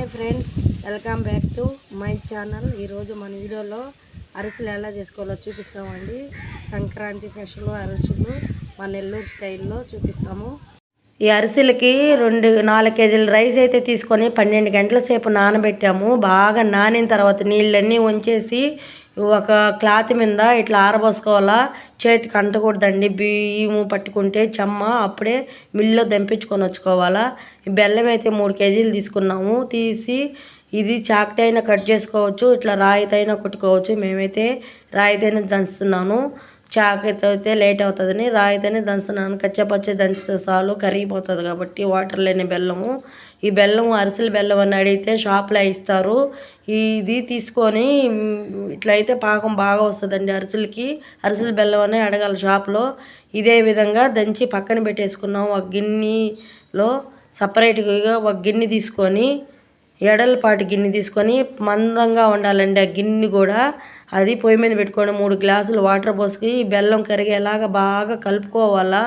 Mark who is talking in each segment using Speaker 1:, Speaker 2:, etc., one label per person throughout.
Speaker 1: Hi friends welcome back to my channel. ఈరోజు మన వీడియోలో అరిసెలు ఎలా చేసుకోవాలో చూపిస్తామండి. సంక్రాంతి ఫెషలు అరిసెలు మన నెల్లూరు స్టైల్లో చూపిస్తాము. ఈ అరిసెలకి రెండు నాలుగు కేజీల రైస్ అయితే తీసుకొని పన్నెండు గంటల సేపు నానబెట్టాము. బాగా నానిన తర్వాత నీళ్ళన్నీ వంచేసి ఒక క్లాత్ మీద ఇట్లా ఆరబోసుకోవాలా? చేతికి అంటకూడదండి. బియ్యము పట్టుకుంటే చెమ్మ అప్పుడే మిల్లో దంపించుకొని వచ్చుకోవాలా? బెల్లం అయితే మూడు కేజీలు తీసుకున్నాము. తీసి ఇది చాకుతైనా కట్ చేసుకోవచ్చు ఇట్లా రాయితైనా కొట్టుకోవచ్చు. మేమైతే రాయితైనా దంచుతున్నాను. చాకుతో అయితే లేట్ అవుతుందని రాయితోనే దంచుతున్నాను కచ్చపచ్చ దంచితే సాలు కరిగిపోతుంది కాబట్టి వాటర్ లేని బెల్లము. ఈ బెల్లం అరిసెల బెల్లం అని అడిగితే షాప్లో ఇస్తారు. ఇది తీసుకొని ఇట్లయితే పాకం బాగా వస్తుందండి అరిసెలకి. అరిసెల బెల్లం అని అడగాలి షాప్లో. ఇదే విధంగా దంచి పక్కన పెట్టేసుకున్నాం. ఒక గిన్నెలో సపరేట్గా ఒక గిన్నె తీసుకొని ఎడలపాటి గిన్నె తీసుకొని మందంగా ఉండాలండి ఆ గిన్నె కూడా. అది పొయ్యి మీద పెట్టుకొని మూడు గ్లాసులు వాటర్ పోసుకుని బెల్లం కరిగేలాగా బాగా కలుపుకోవాలా.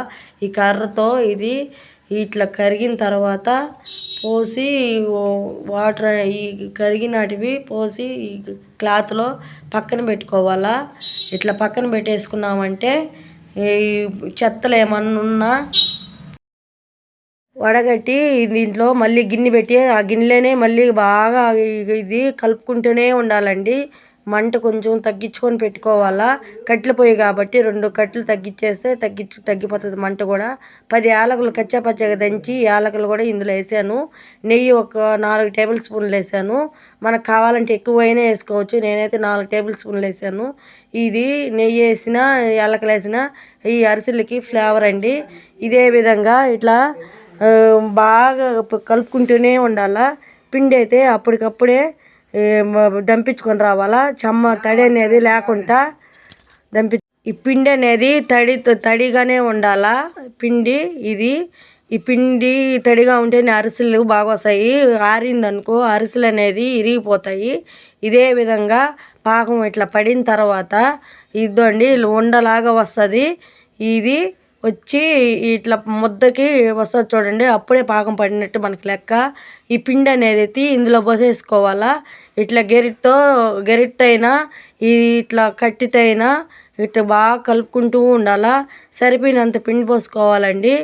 Speaker 1: ఈ కర్రతో ఇది ఇట్లా కరిగిన తర్వాత పోసి వాటర్ ఈ కరిగినటివి పోసి ఈ క్లాత్లో పక్కన పెట్టుకోవాలా. ఇట్లా పక్కన పెట్టేసుకున్నామంటే ఈ చెత్తలు ఏమన్నా ఉన్నా వడగట్టి దీంట్లో మళ్ళీ గిన్నె పెట్టి ఆ గిన్నెలోనే మళ్ళీ బాగా ఇది కలుపుకుంటూనే ఉండాలండి. మంట కొంచెం తగ్గించుకొని పెట్టుకోవాలా? కట్టెల పొయ్యి కాబట్టి రెండు కట్టెలు తగ్గించేస్తే తగ్గించు తగ్గిపోతుంది మంట కూడా. పది యాలకులు కచ్చాపచ్చగా దంచి యాలకులు కూడా ఇందులో వేసాను. నెయ్యి ఒక నాలుగు టేబుల్ స్పూన్లు వేసాను. మనకు కావాలంటే ఎక్కువైనా వేసుకోవచ్చు. నేనైతే నాలుగు టేబుల్ స్పూన్లు వేసాను. ఇది నెయ్యి వేసిన యాలకులు వేసిన ఈ అరిసెలకి ఫ్లేవర్ అండి. ఇదే విధంగా ఇట్లా బాగా కలుపుకుంటూనే ఉండాలా? పిండి అయితే అప్పటికప్పుడే దంపించుకొని రావాలా? చెమ్మ తడి అనేది లేకుండా దంపి ఈ పిండి అనేది తడి తడిగానే ఉండాలా? పిండి ఇది ఈ పిండి తడిగా ఉంటేనే అరిసెలు బాగా వస్తాయి. ఆరిందనుకో అరిసెలు అనేది ఇరిగిపోతాయి. ఇదే విధంగా పాకం ఇట్లా పడిన తర్వాత ఇదండి ఉండలాగా వస్తుంది. ఇది వచ్చి ఇట్లా ముద్దకి వస్తుంది చూడండి అప్పుడే పాకం పడినట్టు మనకి లెక్క. ఈ పిండి అనేది ఇందులో పోసేసుకోవాలా. ఇట్లా గెరిటతో గెరిట్ అయినా ఇట్లా కట్టితైనా ఇట్లా బాగా కలుపుకుంటూ ఉండాలా. సరిపోయినంత పిండి పోసుకోవాలండి.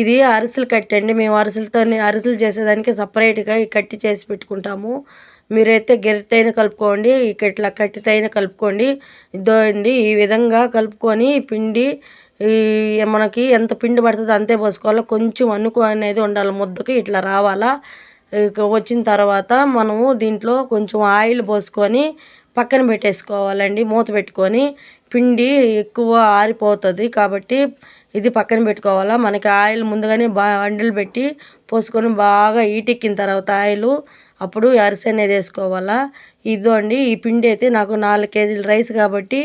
Speaker 1: ఇది అరిసెలు కట్టండి. మేము అరిసెలతో అరిసెలు చేసేదానికి సపరేట్గా ఈ కట్టి చేసి పెట్టుకుంటాము. మీరైతే గెరిటైన కలుపుకోండి ఇట్లా కట్టితైన కలుపుకోండి. ఇదో అండి ఈ విధంగా కలుపుకొని పిండి ఈ మనకి ఎంత పిండి పడుతుందో అంతే పోసుకోవాలి. కొంచెం అనుకు అనేది ఉండాలి. ముద్దకి ఇట్లా రావాలా. వచ్చిన తర్వాత మనము దీంట్లో కొంచెం ఆయిల్ పోసుకొని పక్కన పెట్టేసుకోవాలండి. మూత పెట్టుకొని పిండి ఎక్కువ ఆరిపోతుంది కాబట్టి ఇది పక్కన పెట్టుకోవాలా. మనకి ఆయిల్ ముందుగానే బాగా అండలు పెట్టి పోసుకొని బాగా ఈటెక్కిన తర్వాత ఆయిల్ అప్పుడు అరిసె అనేది వేసుకోవాలా. ఇదో అండి ఈ పిండి అయితే నాకు నాలుగు కేజీల రైస్ కాబట్టి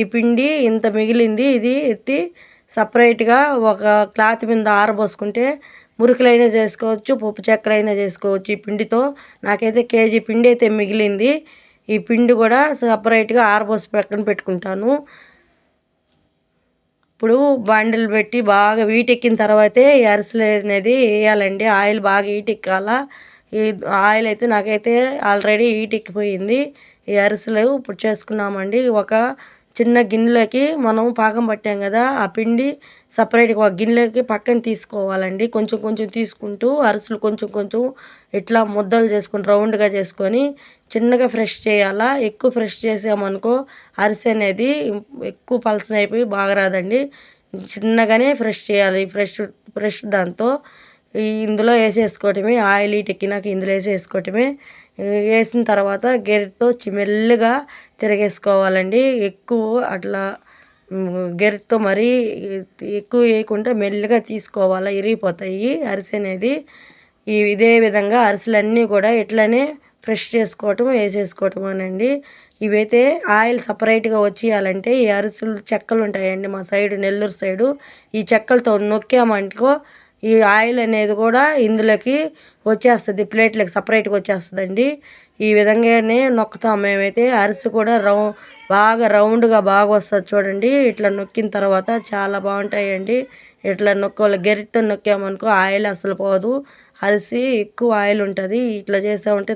Speaker 1: ఈ పిండి ఇంత మిగిలింది ఇది ఎత్తి సపరేట్గా ఒక క్లాత్ మీద ఆరబోసుకుంటే మురుకులైనా చేసుకోవచ్చు పప్పు చెక్కలైనా చేసుకోవచ్చు ఈ పిండితో. నాకైతే కేజీ పిండి అయితే మిగిలింది. ఈ పిండి కూడా సపరేట్గా ఆరబోసి పక్కన పెట్టుకుంటాను. ఇప్పుడు బండిలు పెట్టి బాగా వీటెక్కిన తర్వాతే అరిసెలు అనేది వేయాలండి. ఆయిల్ బాగా ఈటెక్కాల ఈ ఆయిల్ అయితే నాకైతే ఆల్రెడీ ఈటెక్కిపోయింది ఈ అరిసెలు ఇప్పుడు చేసుకున్నామండి. ఒక చిన్న గిన్నెలోకి మనం పాకం పట్టాం కదా ఆ పిండి సపరేట్గా ఒక గిన్నెలోకి పక్కన తీసుకోవాలండి. కొంచెం కొంచెం తీసుకుంటూ అరిసెలు కొంచెం కొంచెం ఇట్లా ముద్దలు చేసుకుని రౌండ్గా చేసుకొని చిన్నగా ఫ్రెష్ చేయాలా? ఎక్కువ ఫ్రెష్ చేసామనుకో అరిసె అనేది ఎక్కువ పలసన అయిపోయి బాగా రాదండి. చిన్నగానే ఫ్రెష్ చేయాలి ఫ్రెష్ ఫ్రెష్ దాంతో. ఇందులో వేసేసుకోవటమే ఆయిల్ ఎక్కినాక ఇందులో వేసేసుకోవటమే. వేసిన తర్వాత గెరిటతో మెల్లగా తిరగేసుకోవాలండి. ఎక్కువ అట్లా గెరిటతో మరీ ఎక్కువ వేయకుండా మెల్లగా తీసుకోవాలి. ఇరిగిపోతాయి అరిసె అనేది. ఈ ఇదే విధంగా అరిసెలన్నీ కూడా ఇట్లనే ఫ్రెష్ చేసుకోవటం వేసేసుకోవటం అనండి. ఇవైతే ఆయిల్ సపరేట్గా వచ్చేయాలంటే ఈ అరిసెలు చెక్కలు ఉంటాయండి మా సైడు నెల్లూరు సైడు. ఈ చెక్కలతో నొక్కామనుకో ఈ ఆయిల్ అనేది కూడా ఇందులోకి వచ్చేస్తుంది ప్లేట్లకు సపరేట్గా వచ్చేస్తుందండి. ఈ విధంగానే నొక్కుతాం మేమైతే అరిసి కూడా రౌ బాగా రౌండ్గా బాగా వస్తుంది చూడండి. ఇట్లా నొక్కిన తర్వాత చాలా బాగుంటాయండి. ఇట్లా నొక్కోవాలి గెరిటతో నొక్కామనుకో ఆయిల్ అసలు పోదు. అరిసి ఎక్కువ ఆయిల్ ఉంటుంది. ఇట్లా చేసామంటే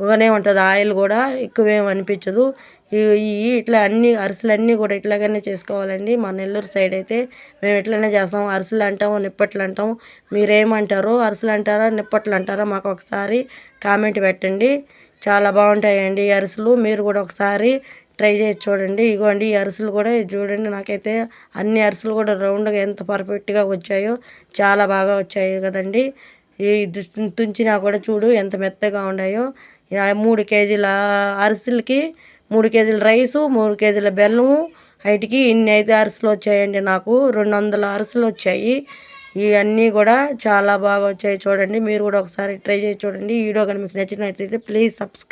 Speaker 1: బాగానే ఉంటుంది. ఆయిల్ కూడా ఎక్కువేం అనిపించదు. ఈ ఇట్లా అన్ని అరిసెలన్నీ కూడా ఇట్లాగనే చేసుకోవాలండి. మా నెల్లూరు సైడ్ అయితే మేము ఇట్లనే చేస్తాం? అరిసెలు అంటాము నిప్పట్లు అంటాం మీరేమంటారు అరిసెలు అంటారా నిప్పట్లు అంటారా మాకు ఒకసారి కామెంట్ పెట్టండి. చాలా బాగుంటాయండి ఈ అరిసెలు. మీరు కూడా ఒకసారి ట్రై చేసి చూడండి. ఇగోండి ఈ అరిసెలు కూడా ఇది చూడండి. నాకైతే అన్ని అరిసెలు కూడా రౌండ్గా ఎంత పర్ఫెక్ట్గా వచ్చాయో చాలా బాగా వచ్చాయి కదండి. ఈ దు- తుంచినా కూడా చూడు ఎంత మెత్తగా ఉన్నాయో. మూడు కేజీల అరిసెలకి మూడు కేజీల రైసు మూడు కేజీల బెల్లము. వాటికి ఇన్ని అయితే అరిసెలు వచ్చాయండి నాకు. రెండు వందల అరిసెలు వచ్చాయి. ఇవన్నీ కూడా చాలా బాగా వచ్చాయి చూడండి. మీరు కూడా ఒకసారి ట్రై చేసి చూడండి. ఈ వీడియో కానీ మీకు నచ్చినట్లయితే ప్లీజ్ సబ్స్క్రైబ్